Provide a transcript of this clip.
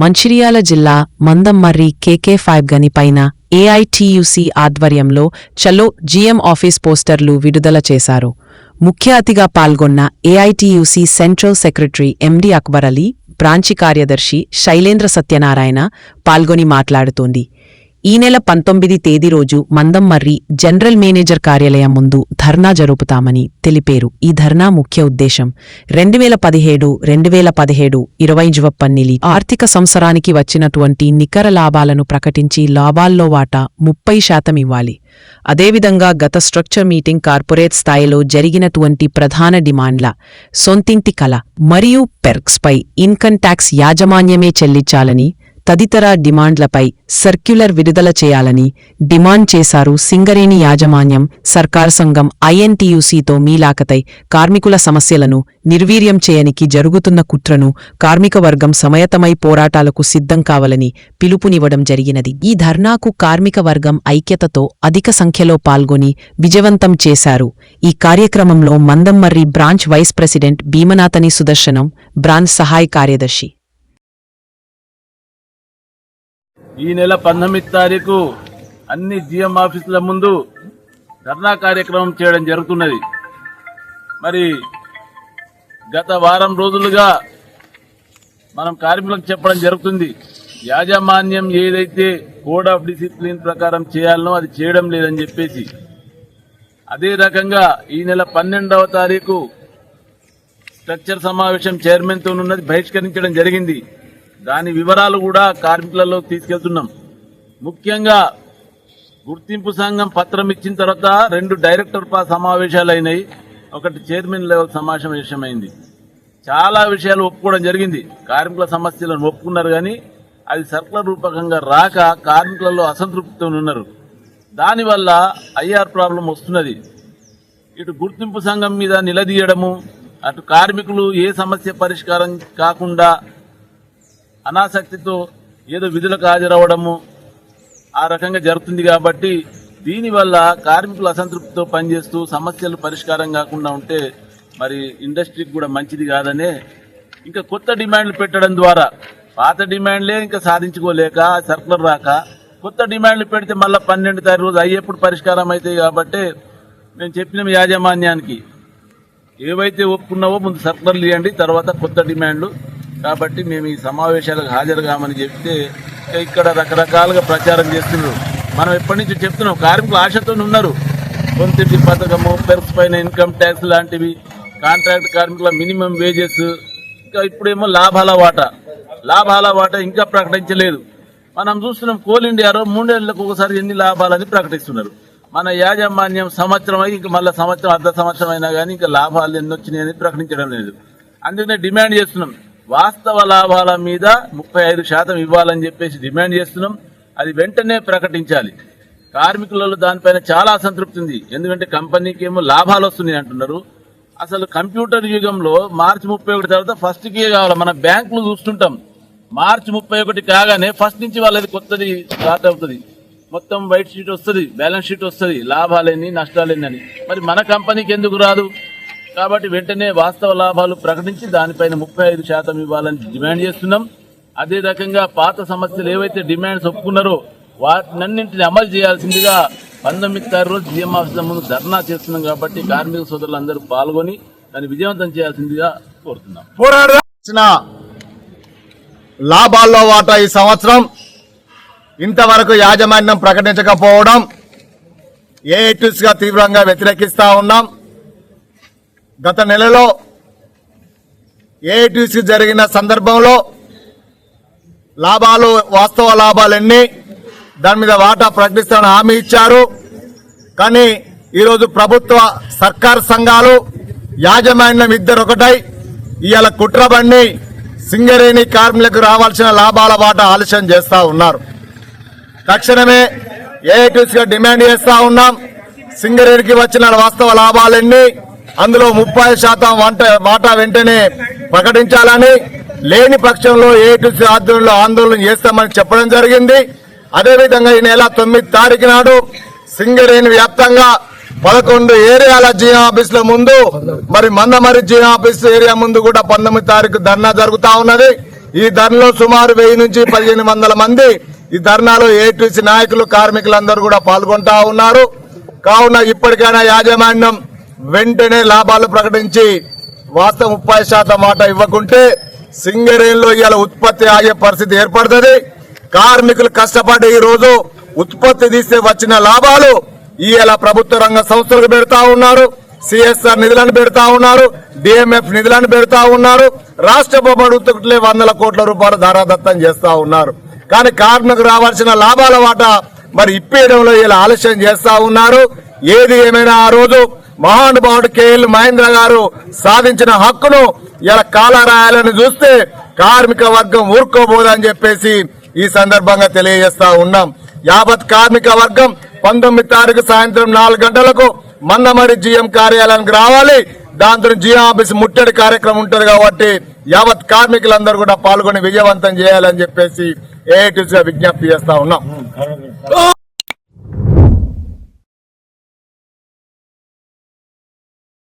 మంచిర్యాల జిల్లా మందమ్మర్రి కేకే ఫైవ్ గని పైన ఏఐటియుసి ఆధ్వర్యంలో చలో జీఎం ఆఫీస్ పోస్టర్లు విడుదల చేశారు. ముఖ్య అతిగా పాల్గొన్న AITUC central secretary MD Akbar Ali branch కార్యదర్శి శైలేంద్ర సత్యనారాయణ పాల్గొని మాట్లాడుతోంది. ఈ నెల పంతొమ్మిది తేదీ రోజు మందమ్మర్రి జనరల్ మేనేజర్ కార్యాలయం ముందు ధర్నా జరుపుతామని తెలిపారు. ఈ ధర్నా ముఖ్య ఉద్దేశం రెండు వేల పదిహేడు రెండు వేల పదిహేడు ఇరవై జువప్పన్నిలి ఆర్థిక సంవత్సరానికి వచ్చినటువంటి నికర లాభాలను ప్రకటించి లాభాల్లో వాటా ముప్పై శాతం ఇవ్వాలి. అదేవిధంగా గత స్ట్రక్చర్ మీటింగ్ కార్పొరేట్ స్థాయిలో జరిగినటువంటి ప్రధాన డిమాండ్ల సొంతింటి కల మరియు పెర్క్స్పై ఇన్కమ్ ట్యాక్స్ యాజమాన్యమే చెల్లించాలని తదితర డిమాండ్లపై సర్క్యులర్ విడుదల చేయాలని డిమాండ్ చేశారు సింగరేణి యాజమాన్యం సర్కార్ సంఘం ఐఎన్టీయూసీతో మీలాకతై కార్మికుల సమస్యలను నిర్వీర్యం చేయనికి జరుగుతున్న కుట్రను కార్మిక వర్గం సమయతమై పోరాటాలకు సిద్ధం కావాలని పిలుపునివ్వడం జరిగినది. ఈ ధర్నాకు కార్మిక వర్గం ఐక్యతతో అధిక సంఖ్యలో పాల్గొని విజయవంతం చేశారు. ఈ కార్యక్రమంలో Mandamarri branch vice president Bheemanathani Sudarshanam branch సహాయ కార్యదర్శి ఈ నెల పంతొమ్మిది తారీఖు అన్ని జిఎం ఆఫీసుల ముందు ధర్నా కార్యక్రమం చేయడం జరుగుతున్నది. మరి గత వారం రోజులుగా మనం కార్మికులకు చెప్పడం జరుగుతుంది. యాజమాన్యం ఏదైతే కోడ్ ఆఫ్ డిసిప్లిన్ ప్రకారం చేయాలనో అది చేయడం లేదని చెప్పేసి. అదే రకంగా ఈ నెల పన్నెండవ తారీఖు స్ట్రక్చర్ సమావేశం చైర్మన్తో ఉన్నది బహిష్కరించడం జరిగింది. దాని వివరాలు కూడా కార్మికులలో తీసుకెళ్తున్నాం. ముఖ్యంగా గుర్తింపు సంఘం పత్రం ఇచ్చిన తర్వాత రెండు డైరెక్టర్ పా సమావేశాలు అయినాయి. ఒకటి చైర్మన్ లెవెల్ సమావేశం అయింది చాలా విషయాలు ఒప్పుకోవడం జరిగింది. కార్మికుల సమస్యలను ఒప్పుకున్నారు కానీ అది సర్కులర్ రూపకంగా రాక కార్మికులలో అసంతృప్తితో ఉన్నారు. దానివల్ల ఐఆర్ ప్రాబ్లం వస్తున్నది. ఇటు గుర్తింపు సంఘం మీద నిలదీయడము అటు కార్మికులు ఏ సమస్య పరిష్కారం కాకుండా అనాసక్తితో ఏదో విధులకు హాజరవ్వడము ఆ రకంగా జరుగుతుంది కాబట్టి దీనివల్ల కార్మికులు అసంతృప్తితో పనిచేస్తూ సమస్యలు పరిష్కారం కాకుండా ఉంటే మరి ఇండస్ట్రీకి కూడా మంచిది కాదనే ఇంకా కొత్త డిమాండ్లు పెట్టడం ద్వారా పాత డిమాండ్లే ఇంకా సాధించుకోలేక సర్కులర్ రాక కొత్త డిమాండ్లు పెడితే మళ్ళీ పన్నెండు తారీఖు రోజు అయ్యేప్పుడు పరిష్కారం అవుతాయి కాబట్టి మేము చెప్పిన యాజమాన్యానికి ఏవైతే ఒప్పుకున్నావో ముందు సర్కులర్లు ఇవ్వండి తర్వాత కొత్త డిమాండ్లు కాబట్టి మేము ఈ సమావేశాలకు హాజరు కామని చెప్తే ఇక్కడ రకరకాలుగా ప్రచారం చేస్తున్నారు. మనం ఎప్పటి నుంచి చెప్తున్నాం కార్మికులు ఆశతో ఉన్నారు. కొంతింటి పథకము పెర్స్ పైన ఇన్కమ్ ట్యాక్స్ లాంటివి కాంట్రాక్ట్ కార్మికుల మినిమం వేజెస్ ఇంకా ఇప్పుడేమో లాభాల వాటా. లాభాల వాటా ఇంకా ప్రకటించలేదు. మనం చూస్తున్నాం కోల్ ఇండియాలో మూడేళ్ళకు ఒకసారి ఎన్ని లాభాలని ప్రకటిస్తున్నారు. మన యాజమాన్యం సంవత్సరం అయి ఇంకా మళ్ళీ సంవత్సరం అర్ధ సంవత్సరం అయినా కానీ ఇంకా లాభాలు ఎన్ని వచ్చినాయని ప్రకటించడం లేదు. అందుకనే డిమాండ్ చేస్తున్నాం. వాస్తవ లాభాల మీద ముప్పై ఐదు శాతం ఇవ్వాలని చెప్పేసి డిమాండ్ చేస్తున్నాం. అది వెంటనే ప్రకటించాలి. కార్మికులలో దానిపైన చాలా అసంతృప్తి ఉంది. ఎందుకంటే కంపెనీకి ఏమో లాభాలు వస్తున్నాయి అంటున్నారు. అసలు కంప్యూటర్ యుగంలో మార్చి ముప్పై ఒకటి తర్వాత ఫస్ట్కి కావాలి. మన బ్యాంకులు చూస్తుంటాం. మార్చి ముప్పై ఒకటి కాగానే ఫస్ట్ నుంచి వాళ్ళది కొత్తది స్టార్ట్ అవుతుంది. మొత్తం వైట్ షీట్ వస్తుంది బ్యాలెన్స్ షీట్ వస్తుంది. లాభాలేని నష్టాలేని అని. మరి మన కంపెనీకి ఎందుకు రాదు? కాబట్టి వెంటనే వాస్తవ లాభాలు ప్రకటించి దానిపైన ముప్పై ఐదు శాతం ఇవ్వాలని డిమాండ్ చేస్తున్నాం. అదే రకంగా పాత సమస్యలు ఏవైతే డిమాండ్స్ ఒప్పుకున్నారో వాటినన్నింటిని అమలు చేయాల్సిందిగా పంతొమ్మిది తారీఖు రోజు జిఎం ఆఫీసుల ముందు ధర్నా చేస్తున్నాం కాబట్టి కార్మిక సోదరులందరూ పాల్గొని దాన్ని విజయవంతం చేయాల్సిందిగా కోరుతున్నాం. ఇచ్చిన లాభాల్లో వాటా ఈ సంవత్సరం. ఇంతవరకు యాజమాన్యం ప్రకటించకపోవడం ఏఐటీస్గా తీవ్రంగా వ్యతిరేకిస్తా ఉన్నాం. గత నెలలో ఏఐటీసీ జరిగిన సందర్భంలో లాభాలు వాస్తవ లాభాలన్నీ దాని మీద వాటా ప్రకటిస్తామని హామీ ఇచ్చారు. కానీ ఈరోజు ప్రభుత్వ సర్కార్ సంఘాలు యాజమాన్యం ఇద్దరు ఒకటై ఇవాళ కుట్రబండి సింగరేణి కార్మికులకు రావాల్సిన లాభాల వాటా ఆలస్యం చేస్తూ ఉన్నారు. తక్షణమే ఏఐటీసీగా డిమాండ్ చేస్తూ ఉన్నాం. సింగరేణికి వచ్చిన వాస్తవ లాభాలన్నీ అందులో ముప్పై శాతం వంట వాటా వెంటనే ప్రకటించాలని లేని పక్షంలో ఏఐటీసీ ఆధ్వర్యంలో ఆందోళన చేస్తామని చెప్పడం జరిగింది. అదేవిధంగా ఈ నెల తొమ్మిది తారీఖు నాడు సింగరేణి వ్యాప్తంగా పదకొండు ఏరియాల జియో ఆఫీసుల ముందు మరి మందమరి జియో ఆఫీస్ ఏరియా ముందు కూడా పంతొమ్మిది తారీఖు ధర్నా జరుగుతా ఉన్నది. ఈ ధర్నలో సుమారు వెయ్యి నుంచి పదిహేను వందల మంది ఈ ధర్నాలో ఏటీసీ నాయకులు కార్మికులందరూ కూడా పాల్గొంటా ఉన్నారు. కావున ఇప్పటికైనా యాజమాన్యం వెంటనే లాభాలు ప్రకటించి వాస్తవ ముప్పై శాతం మాట ఇవ్వకుంటే సింగరేణిలో ఇవాళ ఉత్పత్తి ఆగే పరిస్థితి ఏర్పడుతుంది. కార్మికులు కష్టపడి ఈ రోజు ఉత్పత్తి తీస్తే వచ్చిన లాభాలు ఇవాళ ప్రభుత్వ రంగ సంస్థలకు పెడతా ఉన్నారు. సిఎస్ఆర్ నిధులను పెడతా ఉన్నారు. డిఎంఎఫ్ నిధులను పెడతా ఉన్నారు. రాష్ట్ర ప్రభుత్వలే వందల కోట్ల రూపాయలు ధారాదత్తం చేస్తా ఉన్నారు. కానీ కార్మికులకు రావాల్సిన లాభాల వాటా మరి ఇప్పేయడంలో ఇలా ఆలస్యం చేస్తా ఉన్నారు. ఏది ఏమైనా ఆ రోజు మహానుభావుడు కేఎల్ మహేంద్ర గారు సాధించిన హక్కును ఇలా కాలరాయాలని చూస్తే కార్మిక వర్గం ఊరుకోబోదని చెప్పేసి ఈ సందర్భంగా తెలియజేస్తా ఉన్నాం. యావత్ కార్మిక వర్గం పంతొమ్మిది తారీఖు సాయంత్రం నాలుగు గంటలకు మందమరి జిఎం కార్యాలయానికి రావాలి. దాంతో జిఎం ఆఫీస్ ముట్టడి కార్యక్రమం ఉంటుంది కాబట్టి యావత్ కార్మికులందరూ కూడా పాల్గొని విజయవంతం చేయాలని చెప్పేసి ఏఐటీసీగా విజ్ఞప్తి చేస్తా ఉన్నాం.